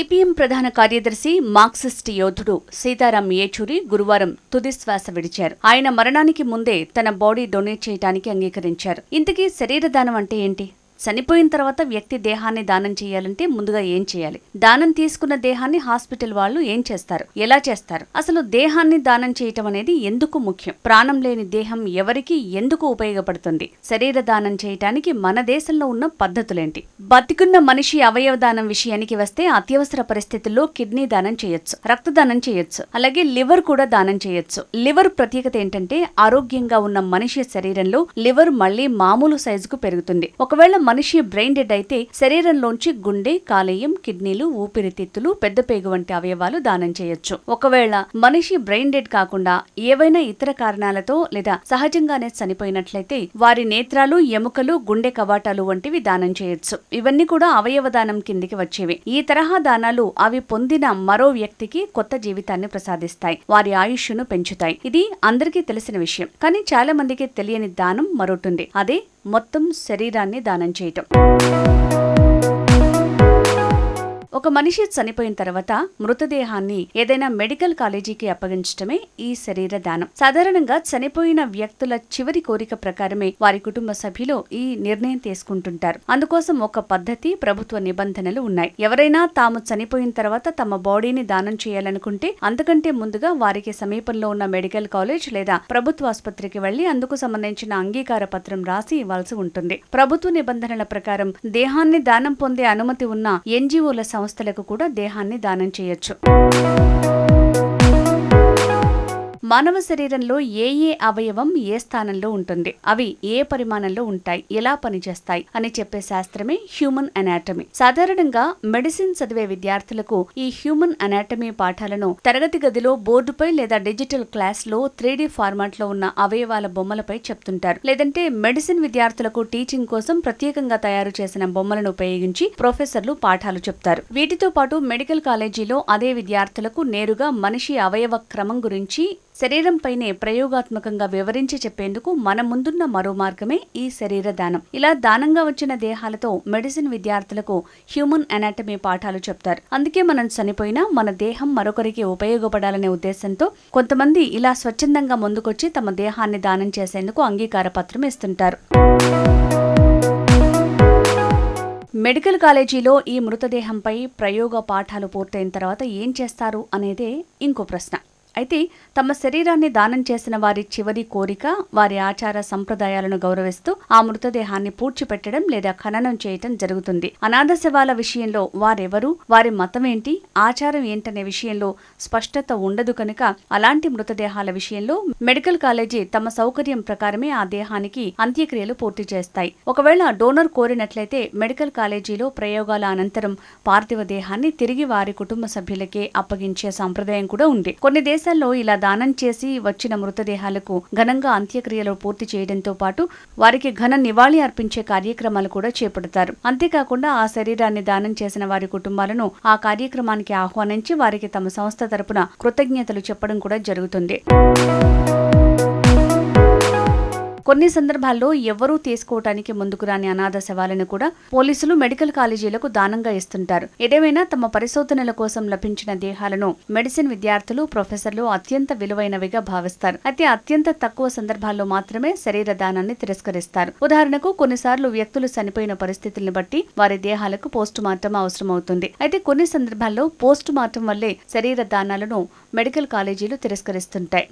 CPM ప్రధాన కార్యదర్శి Marxist యోధుడు సీతారాం యేచూరి గురువారం తుది శ్వాస విడిచారు. ఆయన మరణానికి ముందే తన బాడీ డొనేట్ చేయడానికి అంగీకరించారు. ఇంతకీ శరీరదానం అంటే ఏంటి? చనిపోయిన తర్వాత వ్యక్తి దేహాన్ని దానం చేయాలంటే ముందుగా ఏం చేయాలి? దానం తీసుకున్న దేహాన్ని హాస్పిటల్ వాళ్ళు ఏం చేస్తారు? ఎలా చేస్తారు? అసలు దేహాన్ని దానం చేయటం అనేది ఎందుకు ముఖ్యం? ప్రాణం లేని దేహం ఎవరికి ఎందుకు ఉపయోగపడుతుంది? శరీర దానం చేయటానికి మన దేశంలో ఉన్న పద్ధతులేంటి? బతికున్న మనిషి అవయవ దానం విషయానికి వస్తే అత్యవసర పరిస్థితుల్లో కిడ్నీ దానం చేయొచ్చు రక్తదానం చేయొచ్చు అలాగే లివర్ కూడా దానం చేయొచ్చు. లివర్ ప్రత్యేకత ఏంటంటే ఆరోగ్యంగా ఉన్న మనిషి శరీరంలో లివర్ మళ్ళీ మామూలు సైజుకు పెరుగుతుంది. ఒకవేళ మనిషి బ్రెయిన్ డెడ్ అయితే శరీరంలోంచి గుండె కాలేయం కిడ్నీలు ఊపిరితిత్తులు పెద్ద పేగు వంటి అవయవాలు దానం చేయొచ్చు. ఒకవేళ మనిషి బ్రెయిన్ డెడ్ కాకుండా ఏవైనా ఇతర కారణాలతో లేదా సహజంగానే చనిపోయినట్లయితే వారి నేత్రాలు ఎముకలు గుండె కవాటాలు వంటివి దానం చేయొచ్చు. ఇవన్నీ కూడా అవయవ దానం కిందికి వచ్చేవి. ఈ తరహా దానాలు అవి పొందిన మరో వ్యక్తికి కొత్త జీవితాన్ని ప్రసాదిస్తాయి. వారి ఆయుష్ను పెంచుతాయి. ఇది అందరికీ తెలిసిన విషయం. కానీ చాలా మందికి తెలియని దానం మరొటుంది అదే మొత్తం శరీరాన్ని దానం చేయటం. ఒక మనిషి చనిపోయిన తర్వాత మృతదేహాన్ని ఏదైనా మెడికల్ కాలేజీకి అప్పగించడమే ఈ శరీర దానం. సాధారణంగా చనిపోయిన వ్యక్తుల చివరి కోరిక ప్రకారమే వారి కుటుంబ సభ్యులు ఈ నిర్ణయం తీసుకుంటుంటారు. అందుకోసం ఒక పద్ధతి ప్రభుత్వ నిబంధనలు ఉన్నాయి. ఎవరైనా తాము చనిపోయిన తర్వాత తమ బాడీని దానం చేయాలనుకుంటే అంతకంటే ముందుగా వారికి సమీపంలో ఉన్న మెడికల్ కాలేజ్ లేదా ప్రభుత్వ ఆసుపత్రికి వెళ్ళి అందుకు సంబంధించిన అంగీకార పత్రం రాసి ఇవ్వాల్సి ఉంటుంది. ప్రభుత్వ నిబంధనల ప్రకారం దేహాన్ని దానం పొందే అనుమతి ఉన్న ఎన్జిఓల సంస్థలకు కూడా దేహాన్ని దానం చేయొచ్చు. మానవ శరీరంలో ఏ ఏ అవయవం ఏ స్థానంలో ఉంటుంది? అవి ఏ పరిమాణంలో ఉంటాయి? ఎలా పనిచేస్తాయి? అని చెప్పే శాస్త్రమే హ్యూమన్ అనాటమీ సాధారణంగా మెడిసిన్ చదివే విద్యార్థులకు ఈ హ్యూమన్ అనాటమీ పాఠాలను తరగతి గదిలో బోర్డుపై లేదా డిజిటల్ క్లాస్లో త్రీ ఫార్మాట్లో ఉన్న అవయవాల బొమ్మలపై చెప్తుంటారు. లేదంటే మెడిసిన్ విద్యార్థులకు టీచింగ్ కోసం ప్రత్యేకంగా తయారు చేసిన బొమ్మలను ఉపయోగించి ప్రొఫెసర్లు పాఠాలు చెప్తారు. వీటితో పాటు మెడికల్ కాలేజీలో అదే విద్యార్థులకు నేరుగా మనిషి అవయవ క్రమం గురించి శరీరంపైనే ప్రయోగాత్మకంగా వివరించి చెప్పేందుకు మన ముందున్న మరో మార్గమే ఈ శరీర దానం. ఇలా దానంగా వచ్చిన దేహాలతో మెడిసిన్ విద్యార్థులకు హ్యూమన్ అనాటమీ పాఠాలు చెప్తారు. అందుకే మనం చనిపోయినా మన దేహం మరొకరికి ఉపయోగపడాలనే ఉద్దేశంతో కొంతమంది ఇలా స్వచ్ఛందంగా ముందుకొచ్చి తమ దేహాన్ని దానం చేసేందుకు అంగీకార పత్రం ఇస్తుంటారు. మెడికల్ కాలేజీలో ఈ మృతదేహంపై ప్రయోగ పాఠాలు పూర్తయిన తర్వాత ఏం చేస్తారు అనేదే ఇంకో ప్రశ్న. అయితే తమ శరీరాన్ని దానం చేసిన వారి చివరి కోరిక వారి ఆచార సంప్రదాయాలను గౌరవిస్తూ ఆ మృతదేహాన్ని పూడ్చిపెట్టడం లేదా ఖననం చేయటం జరుగుతుంది. అనాథ శవాల విషయంలో వారెవరు వారి మతం ఏంటి ఆచారం ఏంటనే విషయంలో స్పష్టత ఉండదు కనుక అలాంటి మృతదేహాల విషయంలో మెడికల్ కాలేజీ తమ సౌకర్యం ప్రకారమే ఆ దేహానికి అంత్యక్రియలు పూర్తి చేస్తాయి. ఒకవేళ డోనర్ కోరినట్లయితే మెడికల్ కాలేజీలో ప్రయోగాల అనంతరం పార్థివ దేహాన్ని తిరిగి వారి కుటుంబ సభ్యులకే అప్పగించే సంప్రదాయం కూడా ఉంది. కొన్ని విదేశాల్లో ఇలా దానం చేసి వచ్చిన మృతదేహాలకు ఘనంగా అంత్యక్రియలు పూర్తి చేయడంతో పాటు వారికి ఘన నివాళి అర్పించే కార్యక్రమాలు కూడా చేపడతారు. అంతేకాకుండా ఆ శరీరాన్ని దానం చేసిన వారి కుటుంబాలను ఆ కార్యక్రమానికి ఆహ్వానించి వారికి తమ సంస్థ తరపున కృతజ్ఞతలు చెప్పడం కూడా జరుగుతుంది. కొన్ని సందర్భాల్లో ఎవరూ తీసుకోవటానికి ముందుకు రాని అనాథ శవాలను కూడా పోలీసులు మెడికల్ కాలేజీలకు దానంగా ఇస్తుంటారు. ఏదేమైనా తమ పరిశోధనల కోసం లభించిన దేహాలను మెడిసిన్ విద్యార్థులు ప్రొఫెసర్లు అత్యంత విలువైనవిగా భావిస్తారు. అయితే అత్యంత తక్కువ సందర్భాల్లో మాత్రమే శరీర దానాన్ని తిరస్కరిస్తారు. ఉదాహరణకు కొన్నిసార్లు వ్యక్తులు చనిపోయిన పరిస్థితులను బట్టి వారి దేహాలకు పోస్ట్ మార్టం అవసరమవుతుంది. అయితే కొన్ని సందర్భాల్లో పోస్ట్ మార్టం వల్లే శరీర దానాలను మెడికల్ కాలేజీలు తిరస్కరిస్తుంటాయి.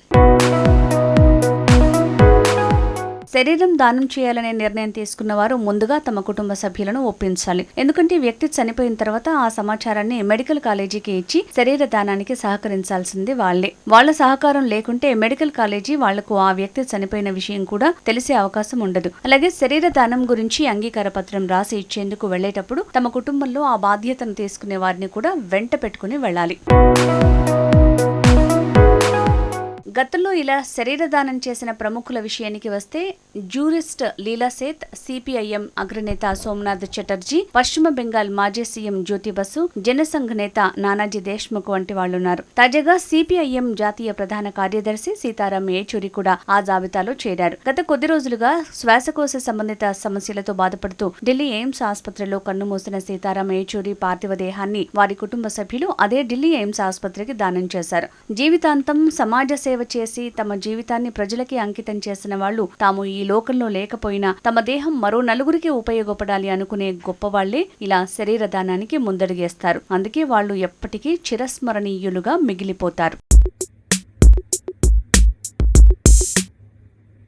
శరీరం దానం చేయాలనే నిర్ణయం తీసుకున్న వారు ముందుగా తమ కుటుంబ సభ్యులను ఒప్పించాలి. ఎందుకంటే వ్యక్తి చనిపోయిన తర్వాత ఆ సమాచారాన్ని మెడికల్ కాలేజీకి ఇచ్చి శరీర దానానికి సహకరించాల్సింది వాళ్ళే వాళ్ళ సహకారం లేకుంటే మెడికల్ కాలేజీ వాళ్ళకు ఆ వ్యక్తి చనిపోయిన విషయం కూడా తెలిసే అవకాశం ఉండదు. అలాగే శరీర దానం గురించి అంగీకార పత్రం రాసి ఇచ్చేందుకు వెళ్ళేటప్పుడు తమ కుటుంబంలో ఆ బాధ్యతను తీసుకునే వారిని కూడా వెంట పెట్టుకుని వెళ్ళాలి. గతంలో ఇలా శరీర దానం చేసిన ప్రముఖుల విషయానికి వస్తే జూరిస్ట్ లీలాసేత్ సిపిఐఎం అగ్రనేత సోమనాథ్ చటర్జీ పశ్చిమ బెంగాల్ మాజీ సీఎం జ్యోతి బసు జనసంఘ్ నేత నానాజీ దేశ్ముఖ్ వంటి వాళ్ళున్నారు తాజాగా సిపిఐఎం జాతీయ ప్రధాన కార్యదర్శి సీతారాం యేచూరి కూడా ఆ జాబితాలో చేరారు. గత కొద్ది రోజులుగా శ్వాసకోశ సంబంధిత సమస్యలతో బాధపడుతూ ఢిల్లీ ఎయిమ్స్ ఆసుపత్రిలో కన్నుమూసిన సీతారాం యేచూరి పార్థివ దేహాన్ని వారి కుటుంబ సభ్యులు అదే ఢిల్లీ ఎయిమ్స్ ఆసుపత్రికి దానం చేశారు. జీవితాంతం సమాజ సేవ చేసి తమ జీవితాన్ని ప్రజలకి అంకితం చేసిన వాళ్ళు తాము ఈ లోకంలో లేకపోయినా తమ దేహం మరో నలుగురికి ఉపయోగపడాలి అనుకునే గొప్పవాళ్ళే ఇలా శరీర దానానికి ముందడుగేస్తారు. అందుకే వాళ్ళు ఎప్పటికీ చిరస్మరణీయులుగా మిగిలిపోతారు.